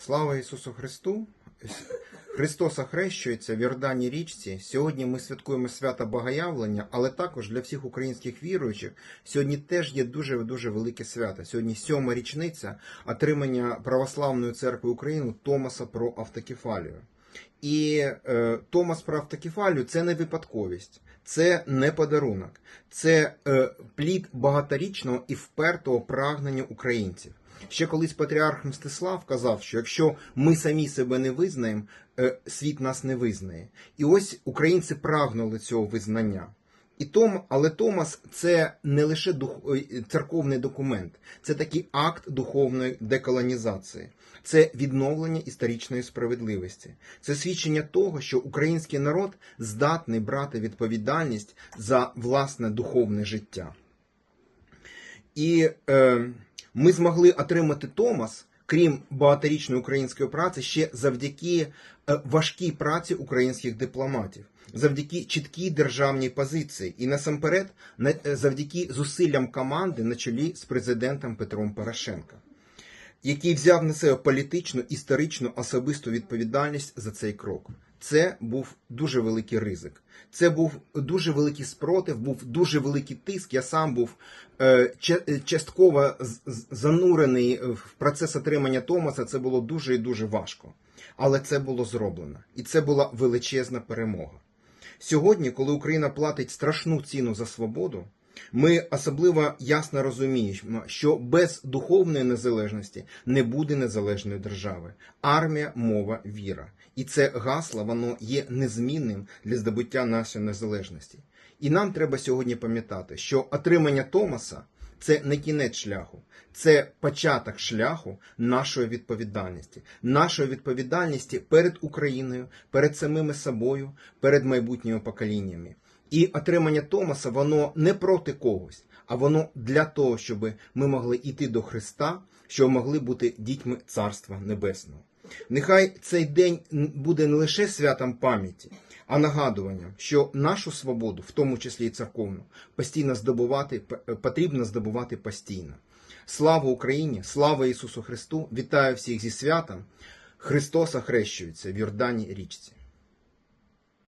Слава Ісусу Христу! Христос охрещується в Йорданій річці. Сьогодні ми святкуємо свято Богоявлення, але також для всіх українських віруючих сьогодні теж є дуже дуже велике свято. Сьогодні сьома річниця отримання Православної церкви України Томаса про автокефалію. І е, Томас про автокефалію це не випадковість, це не подарунок, це е, плід багаторічного і впертого прагнення українців. Ще колись патріарх Мстислав казав, що якщо ми самі себе не визнаємо, е, світ нас не визнає. І ось українці прагнули цього визнання. І Том, але Томас це не лише дух, церковний документ, це такий акт духовної деколонізації, це відновлення історичної справедливості, це свідчення того, що український народ здатний брати відповідальність за власне духовне життя. І е, ми змогли отримати Томас, крім багаторічної української праці, ще завдяки е, важкій праці українських дипломатів, завдяки чіткій державній позиції і насамперед на- е, завдяки зусиллям команди на чолі з президентом Петром Порошенка, який взяв на себе політичну, історичну, особисту відповідальність за цей крок. Це був дуже великий ризик. Це був дуже великий спротив, був дуже великий тиск. Я сам був е, е, частково занурений в процес отримання Томаса. Це було дуже і дуже важко. Але це було зроблено. І це була величезна перемога. Сьогодні, коли Україна платить страшну ціну за свободу, ми особливо ясно розуміємо, що без духовної незалежності не буде незалежної держави. Армія, мова, віра. І це гасло воно є незмінним для здобуття нашої незалежності. І нам треба сьогодні пам'ятати, що отримання Томаса це не кінець шляху, це початок шляху нашої відповідальності, нашої відповідальності перед Україною, перед самими собою, перед майбутніми поколіннями. І отримання Томаса воно не проти когось, а воно для того, щоб ми могли йти до Христа, щоб могли бути дітьми Царства Небесного. Нехай цей день буде не лише святом пам'яті, а нагадуванням, що нашу свободу, в тому числі і церковну, постійно здобувати потрібно здобувати постійно. Слава Україні! Слава Ісусу Христу! Вітаю всіх зі святом! Христос охрещується в Йордані річці.